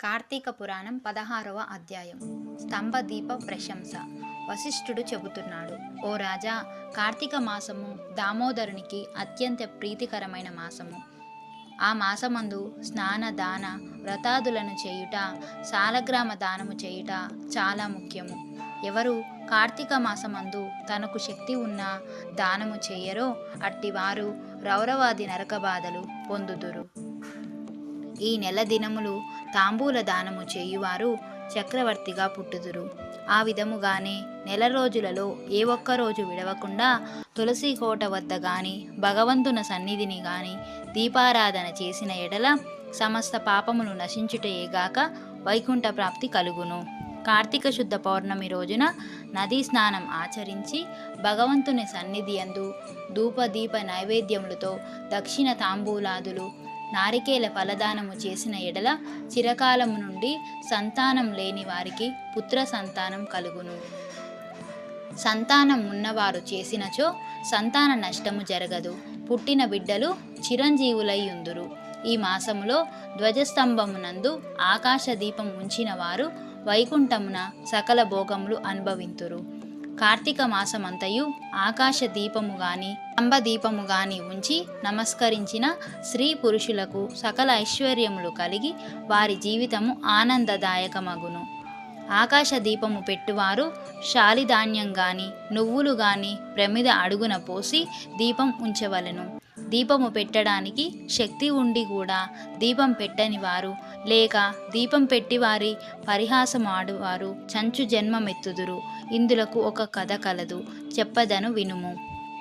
కార్తీక పురాణం పదహారవ అధ్యాయం. స్తంభదీప ప్రశంస. వశిష్ఠుడు చెబుతున్నాడు ఓ రాజా కార్తీక మాసము దామోదరునికి అత్యంత ప్రీతికరమైన మాసము. ఆ మాసమందు స్నాన దాన వ్రతాదులను చేయుట సాలగ్రామ దానము చేయుట చాలా ముఖ్యము. ఎవరు కార్తీక మాసమందు తనకు శక్తి ఉన్న దానము చేయరో అట్టివారు రౌరవాది నరక బాధలు పొందుదురు. ఈ నెల దినములు తాంబూల దానము చేయువారు చక్రవర్తిగా పుట్టుదురు. ఆ విధముగానే నెల రోజులలో ఏ ఒక్క రోజు విడవకుండా తులసి కోట వద్ద గాని భగవంతున సన్నిధిని గాని దీపారాధన చేసిన ఎడల సమస్త పాపములు నశించుటయేగాక వైకుంఠ ప్రాప్తి కలుగును. కార్తీక శుద్ధ పౌర్ణమి రోజున నదీ స్నానం ఆచరించి భగవంతుని సన్నిధి అందు ధూపదీప నైవేద్యములతో దక్షిణ తాంబూలాదులు నారికేల ఫలదానము చేసిన ఎడల చిరకాలము నుండి సంతానం లేని వారికి పుత్ర సంతానం కలుగును. సంతానం ఉన్నవారు చేసినచో సంతాన నష్టము జరగదు. పుట్టిన బిడ్డలు చిరంజీవులై ఉందురు ఈ మాసములో ధ్వజస్తంభమునందు ఆకాశ దీపం ఉంచిన వారు వైకుంఠమున సకల భోగములు అనుభవింతురు. కార్తీక మాసమంతయు ఆకాశ దీపము గాని స్తంభ దీపము గాని ఉంచి నమస్కరించిన స్త్రీ పురుషులకు సకల ఐశ్వర్యములు కలిగి వారి జీవితము ఆనందదాయకమగును. ఆకాశ దీపము పెట్టువారు శాలిధాన్యం గాని నువ్వులు గాని ప్రమిద అడుగున పోసి దీపం ఉంచవలెను. దీపము పెట్టడానికి శక్తి ఉండి కూడా దీపం పెట్టని వారు. లేక దీపం పెట్టి వారి పరిహాసం ఆడువారు. చంచు జన్మమెత్తుదురు. ఇందులకు ఒక కథ కలదు. చెప్పదను వినుము.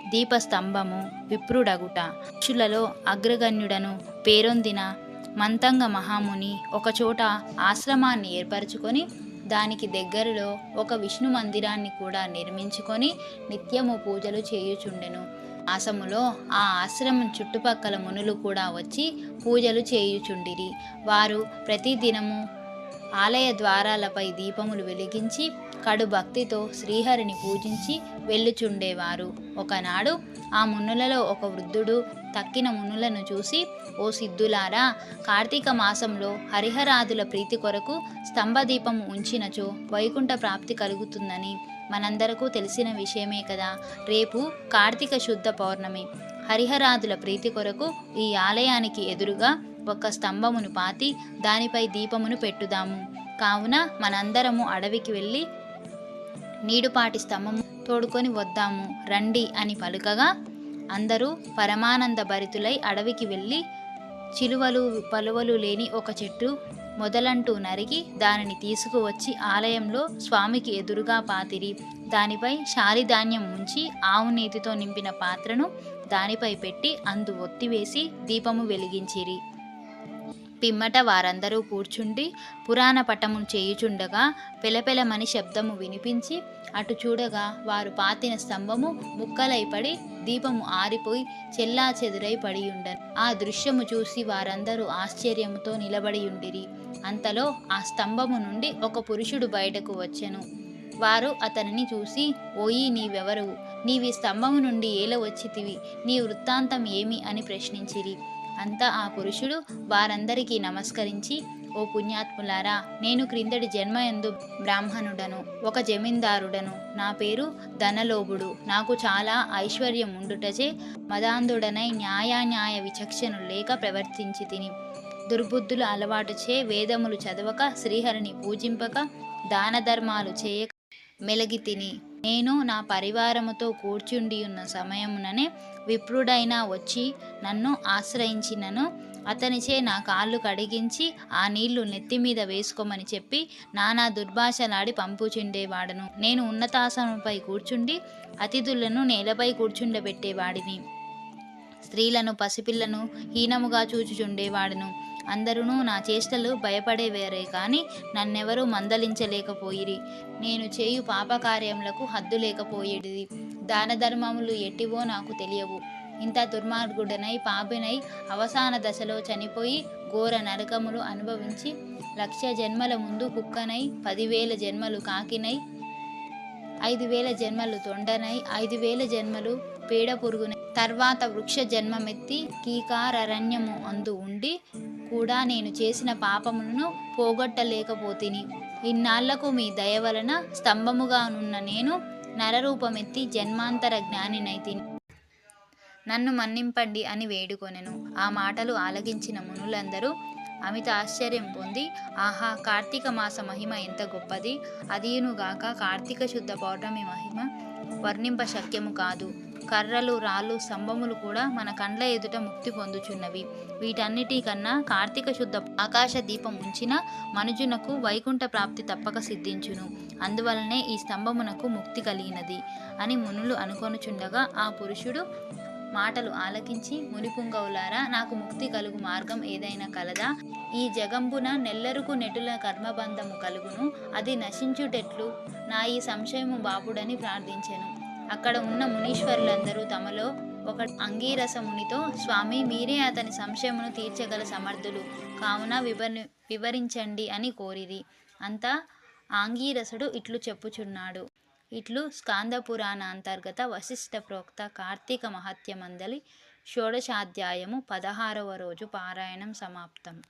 దీపస్తంభము విప్రుడగుట. పక్షులలో అగ్రగణ్యుడను పేరొందిన మంతంగ మహాముని ఒకచోట ఆశ్రమాన్ని ఏర్పరచుకొని దానికి దగ్గరలో ఒక విష్ణు మందిరాన్ని కూడా నిర్మించుకొని నిత్యము పూజలు చేయుచుండెను. మాసములో ఆ ఆశ్రమం చుట్టుపక్కల మునులు కూడా వచ్చి పూజలు చేయుచుండిరి. వారు ప్రతిదినము ఆలయ ద్వారాలపై దీపములు వెలిగించి కడు భక్తితో శ్రీహరిని పూజించి వెళ్ళుచుండేవారు. ఒకనాడు ఆ మునులలో ఒక వృద్ధుడు తక్కిన మునులను చూసి ఓ సిద్ధులారా కార్తీక మాసంలో హరిహరాదుల ప్రీతి కొరకు స్తంభదీపం ఉంచినచో వైకుంఠ ప్రాప్తి కలుగుతుందని మనందరకు తెలిసిన విషయమే కదా. రేపు కార్తీక శుద్ధ పౌర్ణమి. హరిహరాదుల ప్రీతి కొరకు ఈ ఆలయానికి ఎదురుగా ఒక స్తంభమును పాతి దానిపై దీపమును పెట్టుదాము. కావున మనందరము అడవికి వెళ్ళి నీడుపాటి స్తంభము తోడుకొని వద్దాము రండి అని పలుకగా అందరూ పరమానంద భరితులై అడవికి వెళ్ళి చిలువలు పలువలు లేని ఒక చెట్టు మొదలంటూ నరికి దానిని తీసుకువచ్చి ఆలయంలో స్వామికి ఎదురుగా పాతిరి. దానిపై శాలిధాన్యం ఉంచి ఆవు నీతితో నింపిన పాత్రను దానిపై పెట్టి అందు ఒత్తివేసి దీపము వెలిగించిరి. పిమ్మట వారందరూ కూర్చుండి పురాణ పటము చేయుచుండగా పెలపెలమని శబ్దము వినిపించి అటు చూడగా వారు పాతిన స్తంభము ముక్కలై పడి దీపము ఆరిపోయి చెల్లా చెదురై పడియుండను ఆ దృశ్యము చూసి వారందరూ ఆశ్చర్యముతో నిలబడియుండిరి. అంతలో ఆ స్తంభము నుండి ఒక పురుషుడు బయటకు వచ్చెను. వారు అతనిని చూసి ఓయి నీవెవరు నీవి స్తంభము నుండి ఏల వచ్చితివి? నీ వృత్తాంతం ఏమి? అని ప్రశ్నించిరి. అంతా ఆ పురుషుడు వారందరికీ నమస్కరించి ఓ పుణ్యాత్ములారా నేను క్రిందటి జన్మయందు బ్రాహ్మణుడను ఒక జమీందారుడను. నా పేరు ధనలోభుడు. నాకు చాలా ఐశ్వర్యం ఉండుటచే మదాంధుడనై న్యాయాన్యాయ విచక్షణ లేక ప్రవర్తించి తిని దుర్బుద్ధుల అలవాటుచే వేదములు చదవక శ్రీహరిని పూజింపక దాన ధర్మాలు చేయక మెలగి తిని నేను నా పరివారముతో కూర్చుండి ఉన్న సమయముననే విప్రుడైనా వచ్చి నన్ను ఆశ్రయించినను. అతనిచే నా కాళ్ళు కడిగించి ఆ నీళ్ళు నెత్తి మీద వేసుకోమని చెప్పి నానా దుర్భాషలాడి పంపుచుండేవాడను. నేను ఉన్నతాసనంపై కూర్చుండి అతిథులను నేలపై కూర్చుండబెట్టేవాడిని. స్త్రీలను పసిపిల్లను హీనముగా చూచుచుండేవాడును. అందరూ నా చేష్టలు భయపడేవేరే కానీ నన్నెవరూ మందలించలేకపోయిరి. నేను చేయు పాపకార్యములకు హద్దు లేకపోయేది. దాన ధర్మములు ఎట్టివో నాకు తెలియవు. ఇంత దుర్మార్గుడనై పాపినై అవసాన దశలో చనిపోయి ఘోర నరకములు అనుభవించి లక్ష జన్మల ముందు కుక్కనై పదివేల జన్మలు కాకినై ఐదు వేల జన్మలు తొండనై ఐదు వేల జన్మలు పీడ పురుగునై తర్వాత వృక్ష జన్మమెత్తి కీకారరణ్యము అందు ఉండి కూడా నేను చేసిన పాపములను పోగొట్టలేకపోతిని. ఇన్నాళ్ళకు మీ దయ వలన స్తంభముగానున్న నేను నరరూపమెత్తి జన్మాంతర జ్ఞానినైతిని. నన్ను మన్నింపండి అని వేడుకొనెను. ఆ మాటలు ఆలగించిన మునులందరూ అమిత ఆశ్చర్యం పొంది ఆహా కార్తీక మాస మహిమ ఎంత గొప్పది. అదియునుగాక కార్తీక శుద్ధ పౌర్ణమి మహిమ వర్ణింప శక్యము కాదు. కర్రలు రాళ్ళు స్తంభములు కూడా మన కండ్ల ఎదుట ముక్తి పొందుచున్నవి. వీటన్నిటికన్నా కార్తీక శుద్ధ ఆకాశ దీపం ఉంచిన మనుజునకు వైకుంఠ ప్రాప్తి తప్పక సిద్ధించును. అందువలనే ఈ స్తంభమునకు ముక్తి కలిగినది అని మునులు అనుకొనుచుండగా ఆ పురుషుడు మాటలు ఆలకించి మునిపుంగవులారా నాకు ముక్తి కలుగు మార్గం ఏదైనా కలదా? ఈ జగంబున నెల్లరుకు నెటుల కర్మబంధము కలుగును. అది నశించుటెట్లు నా ఈ సంశయము బాపుడని ప్రార్థించెను. అక్కడ ఉన్న మునీశ్వరులందరూ తమలో ఒక అంగీరస మునితో స్వామి మీరే అతని సంశయమును తీర్చగల సమర్థులు. కావున వివరి వివరించండి అని కోరిరి. అంతా ఆంగీరసుడు ఇట్లు చెప్పుచున్నాడు. ఇట్లు స్కాంద పురాణ అంతర్గత వశిష్ఠ ప్రోక్త కార్తీక మహత్యమందలి షోడశాధ్యాయము పదహారవ రోజు పారాయణం సమాప్తం.